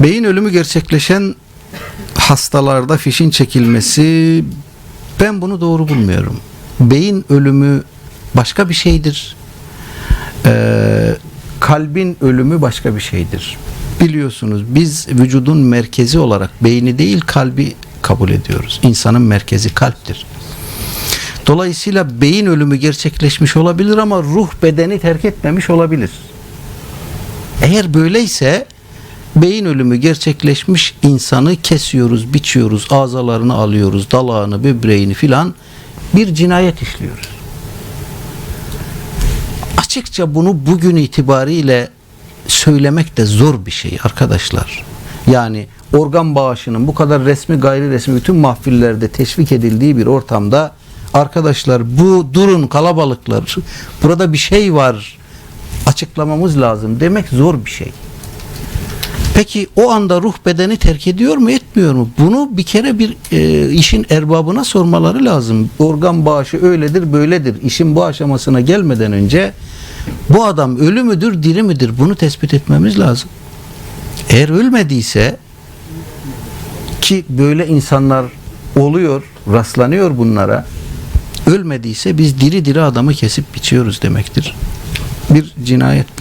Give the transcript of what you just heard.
Beyin ölümü gerçekleşen hastalarda fişin çekilmesi ben bunu doğru bulmuyorum. Beyin ölümü başka bir şeydir. Ee, kalbin ölümü başka bir şeydir. Biliyorsunuz biz vücudun merkezi olarak beyni değil kalbi kabul ediyoruz. İnsanın merkezi kalptir. Dolayısıyla beyin ölümü gerçekleşmiş olabilir ama ruh bedeni terk etmemiş olabilir. Eğer böyleyse beyin ölümü gerçekleşmiş insanı kesiyoruz, biçiyoruz, azalarını alıyoruz, dalağını, böbreğini filan bir cinayet işliyoruz. Açıkça bunu bugün itibariyle söylemek de zor bir şey arkadaşlar. Yani organ bağışının bu kadar resmi gayri resmi bütün mahfillerde teşvik edildiği bir ortamda arkadaşlar bu durun kalabalıklar burada bir şey var açıklamamız lazım demek zor bir şey. Peki o anda ruh bedeni terk ediyor mu etmiyor mu? Bunu bir kere bir e, işin erbabına sormaları lazım. Organ bağışı öyledir böyledir. İşin bu aşamasına gelmeden önce bu adam ölü müdür diri midir bunu tespit etmemiz lazım. Eğer ölmediyse ki böyle insanlar oluyor rastlanıyor bunlara ölmediyse biz diri diri adamı kesip biçiyoruz demektir. Bir cinayet.